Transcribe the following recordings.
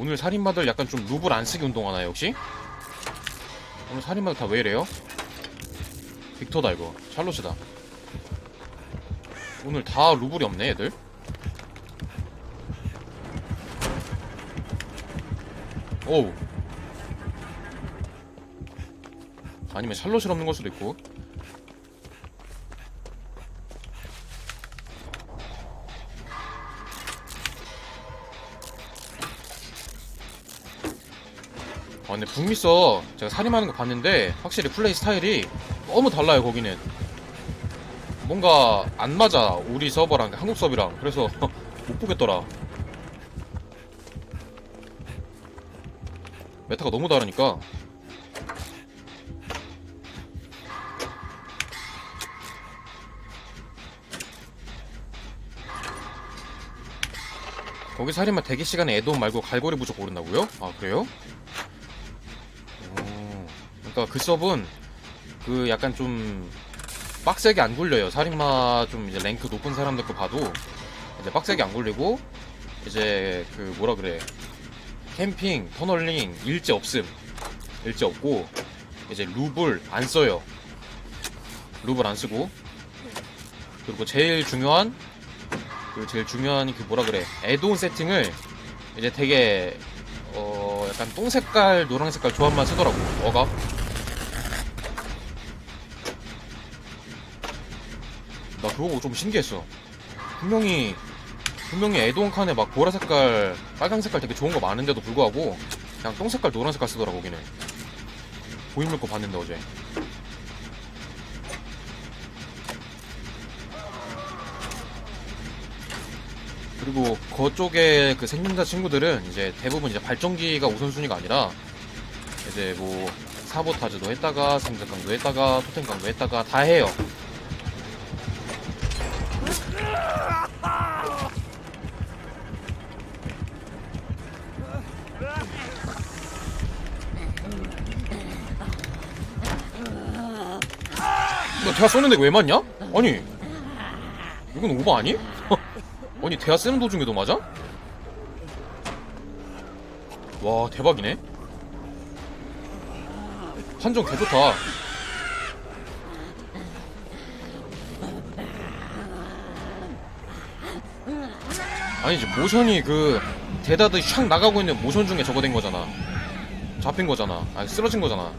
오늘 살인마들 약간 좀 룹을 안 쓰게 운동하나요 혹시? 오늘 살인마들 다 왜 이래요? 빅터다 이거. 샬롯이다. 오늘 다 루블이 없네 얘들. 오우. 아니면 샬롯이 없는 걸 수도 있고 근데 북미서 제가 살인하는 거 봤는데 확실히 플레이 스타일이 너무 달라요 거기는. 뭔가 안 맞아 우리 서버랑 한국 서버랑. 그래서 못 보겠더라. 메타가 너무 다르니까. 거기 살인마 대기 시간에 애돈 말고 갈고리 부족 고른다고요? 아 그래요? 오, 그러니까 그 서브는 그 약간 좀 빡세게 안 굴려요. 살인마 좀 이제 랭크 높은 사람들 거 봐도 이제 빡세게 안 굴리고 이제 그 뭐라 그래? 캠핑, 터널링 일제 없음. 일제 없고 이제 룹을 안 써요. 룹을 안 쓰고. 그리고 제일 중요한 그 제일 중요한 그 뭐라 그래? 애드온 세팅을 이제 되게 어 약간 똥 색깔 노랑 색깔 조합만 쓰더라고. 어가 그거 좀 신기했어. 분명히 분명히 애드온 칸에 막 보라 색깔 빨강 색깔 되게 좋은 거 많은데도 불구하고 그냥 똥 색깔 노란 색깔 쓰더라고 거기는. 고인물 거 봤는데 어제. 그리고 그쪽에 그 생존자 친구들은 이제 대부분 이제 발전기가 우선순위가 아니라 이제 뭐 사보타즈도 했다가 생존강도 했다가 토템강도 했다가 다 해요. 대화 쏘는데 왜 맞냐? 아니 이건 오버 아니? 아니 대화 쓰는 도중에도 맞아? 와 대박이네 판정 개좋다 아니지 모션이 그 대다드 샥 나가고 있는 모션 중에 저거 된 거잖아 잡힌 거잖아 아니 쓰러진 거잖아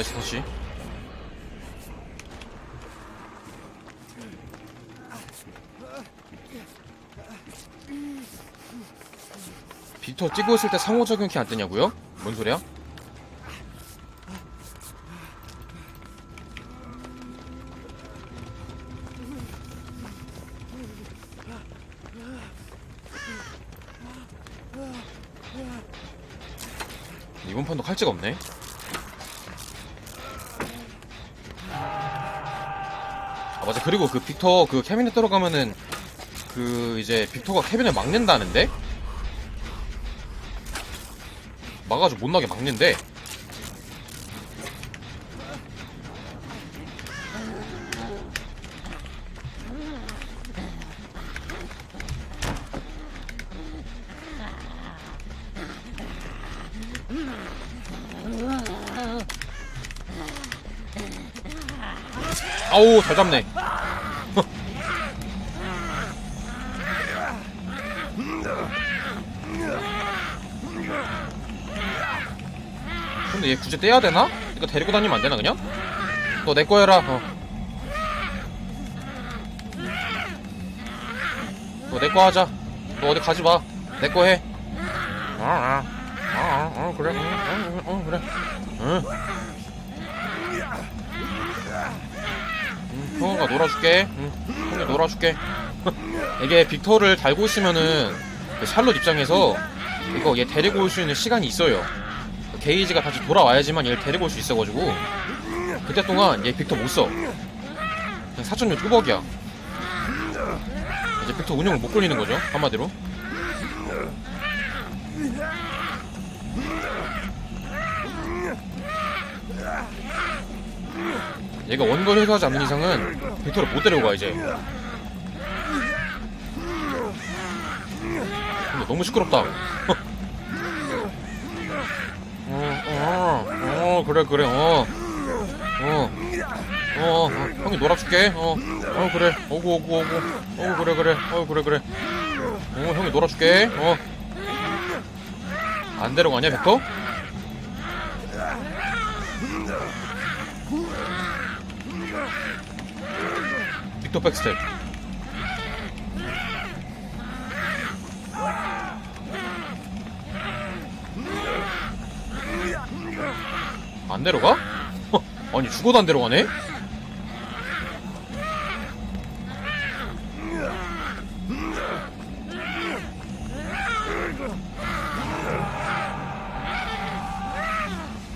나이스 터치 빅터 찍고 있을 때 상호작용 키 안 뜨냐고요? 뭔 소리야? 이번 판도 칼찌가 없네 아 맞아. 그리고 그 빅터 그 캐비넷 들어가면은 그 이제 빅터가 캐비넷 막는다는데? 막아가지고 못 나게 막는데 아우 잘 잡네 근데 얘 굳이 떼야 되나? 이거 데리고 다니면 안 되나 그냥? 너 내 거 해라. 어. 너내 거 하자. 너 어디 가지 마. 내 거 해. 아, 아, 아, 아, 아 그래. 응, 응, 응, 그래. 응. 응, 형아가 놀아줄게. 응, 형이 놀아줄게. 이게 빅터를 달고 있으면은 그 샬롯 입장에서 이거 얘 데리고 올 수 있는 시간이 있어요. 게이지가 다시 돌아와야지만 얘를 데리고 올 수 있어가지고 그때 동안 얘 빅터 못 써. 그냥 사천료 뚜벅이야. 이제 빅터 운영을 못 굴리는 거죠 한마디로. 얘가 원거리 회수하지 않는 이상은 빅토를 못 데려가 이제 근데 너무 시끄럽다 어, 어, 어, 그래, 그래, 어. 어, 어, 어, 형이 놀아줄게, 어. 어, 그래, 오구, 오구, 오구. 어, 그래, 그래, 어, 그래, 그래. 어, 형이 놀아줄게, 어. 안 데려가냐, 벡터? 빅터 백스텝. 안 데려가? 허, 아니 죽어도 안 데려가네?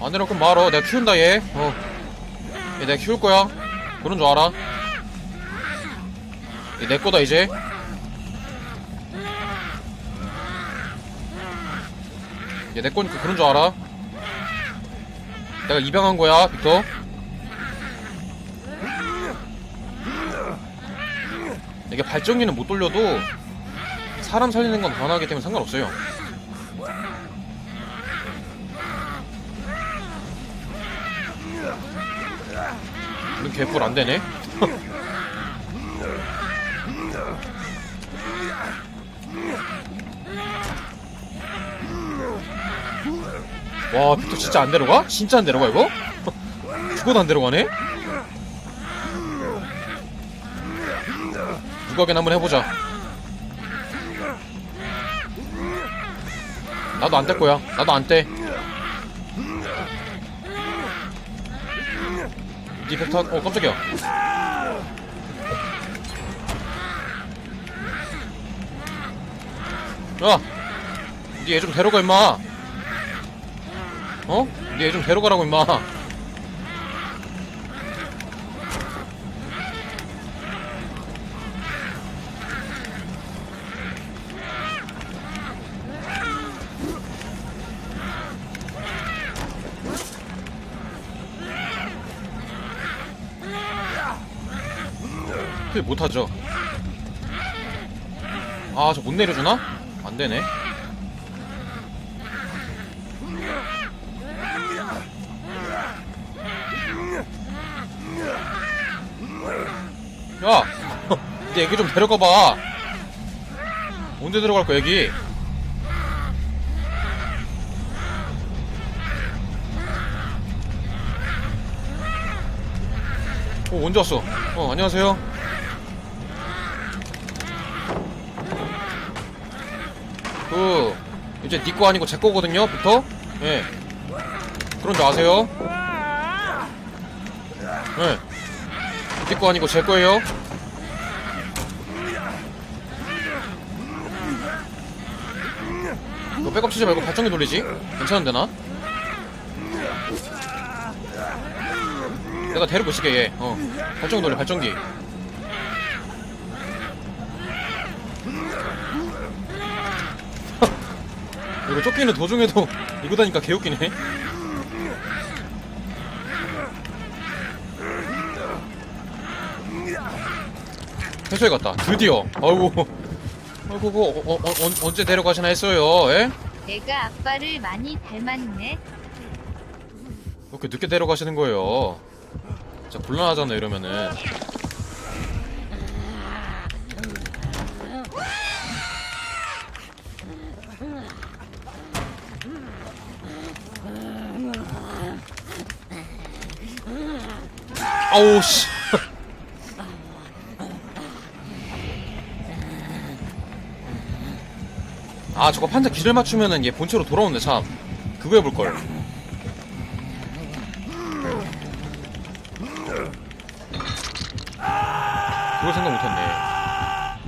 안 그럼 말어 내가 키운다 얘 어. 얘 내가 키울 거야 그런 줄 알아 얘 내 거다 이제 얘내 거니까 그런 줄 알아 내가 입양한 거야, 빅터. 이게 발전기는 못 돌려도 사람 살리는 건 가능하기 때문에 상관없어요. 우리 개뿔 안 되네. 와, 빅터 진짜 안 데려가? 진짜 안 데려가, 이거? 죽어도 안 데려가네? 누가겐 한번 해보자. 나도 안 뗄 거야. 나도 안 떼. 니 벡터, 어, 깜짝이야. 야! 니얘좀 데려가, 임마. 어? 니얘좀 데려가라고 임마 그 못하죠 아 저 못 내려주나? 안되네 야! 니 애기 좀 데려가봐. 언제 데려갈 거야 애기? 어 언제 왔어? 어 안녕하세요. 그 이제 니거 아니고 제 거거든요 부터? 예. 그런 줄 아세요? 예 니거 아니고 제 거예요. 너 백업 치지 말고 발전기 돌리지? 괜찮은데 나? 내가 데리고 있을게 얘 어. 발전기 돌려 발전기. 이거 쫓기는 도중에도 이거 다니까 개웃기네 회수해 갔다. 드디어. 아이고. 아이고 어, 어, 어, 언- 언제 데려가시나 했어요 에? 내가 아빠를 많이 닮았네. 왜 이렇게 늦게 데려가시는 거예요. 진짜 곤란하잖아 이러면은. 아우 씨 아 저거 판자 길을 맞추면은 얘 본체로 돌아오는데 참. 그거 해볼걸. 그걸 생각 못했네.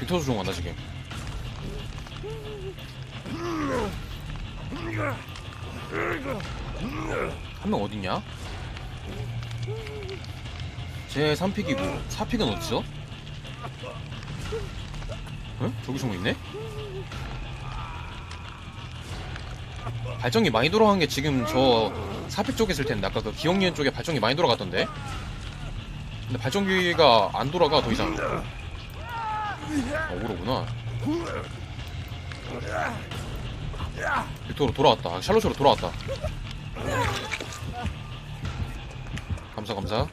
빅터 수종 간다 지금? 한 명 어딨냐? 제 3픽이고. 4픽은 어디죠? 응? 저기 숨어 있네? 발전기 많이 돌아간 게 지금 저 사픽 쪽에 있을 텐데. 아까 그 기억니은 쪽에 발전기 많이 돌아갔던데. 근데 발전기가 안 돌아가 더 이상. 어그로구나. 빅토로 돌아왔다. 아, 샬롯으로 돌아왔다. 감사 감사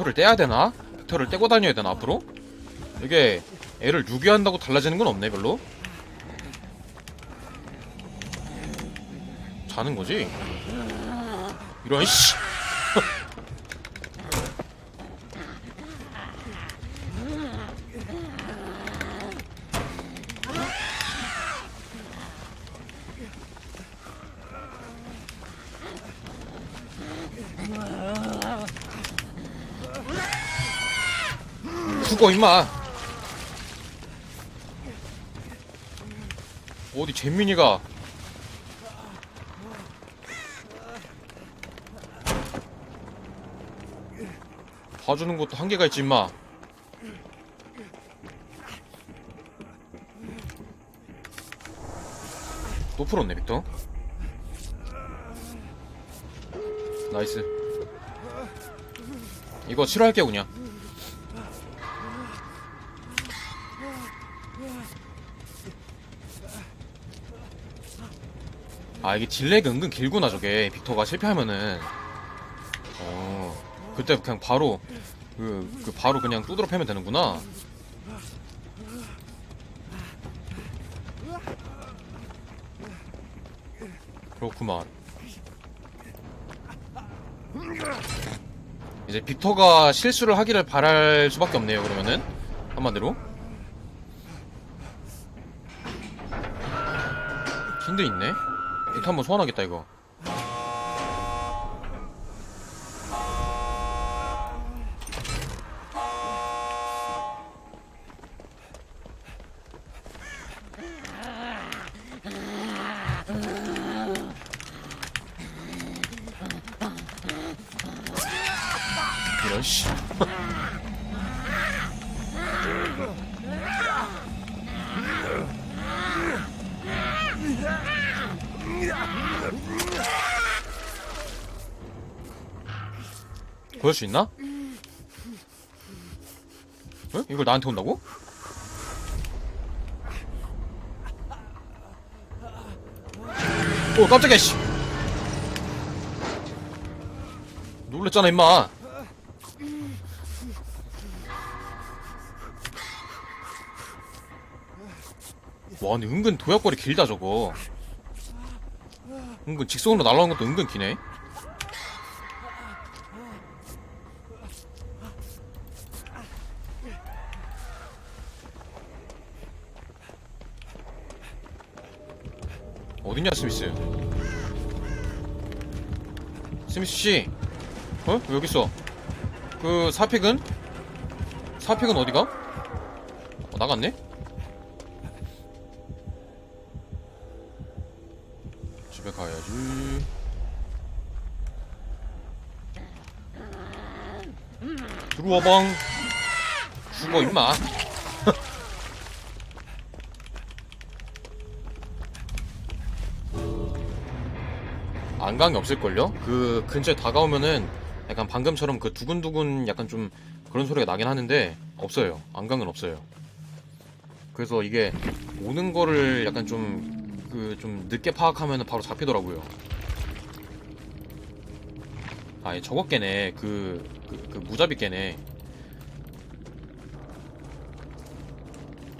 난 빅토를 떼야 되나? 빅토를 떼고 다녀야 되나 앞으로? 이게 애를 유기한다고 달라지는 건 없네 별로 자는 거지? 이런 씨 죽어 임마. 어디 잼민이가? 봐주는 것도 한계가 있지 임마. 또 풀었네 빅터. 나이스. 이거 치료할게 그냥 아 이게 딜렉이 은근 길구나 저게. 빅터가 실패하면은. 어 그때 그냥 바로 그, 그 바로 그냥 두드러 패면 되는구나. 그렇구만. 이제 빅터가 실수를 하기를 바랄 수밖에 없네요 그러면은. 한마디로. 킨드 있네 빅터 한번 소환하겠다 이거. 이런 씨 보여줄 수 있나? 응? 이걸 나한테 온다고? 오 깜짝이야 씨 놀랬잖아 임마 와 근데 은근 도약거리 길다 저거 은근 직선으로 날아오는 것도 은근 기네 어딨냐 스미스 스미스 씨 어? 왜 여기 있어 그 사픽은? 사픽은 어디가? 어, 나갔네? 집에 가야지 들어와방 죽어 임마 안강이 없을걸요? 그 근처에 다가오면은 약간 방금처럼 그 두근두근 약간 좀 그런 소리가 나긴 하는데 없어요. 안강은 없어요. 그래서 이게 오는 거를 약간 좀 그 좀 늦게 파악하면 바로 잡히더라고요. 아, 얘 저거 깨네. 그, 그, 그 무자비 깨네.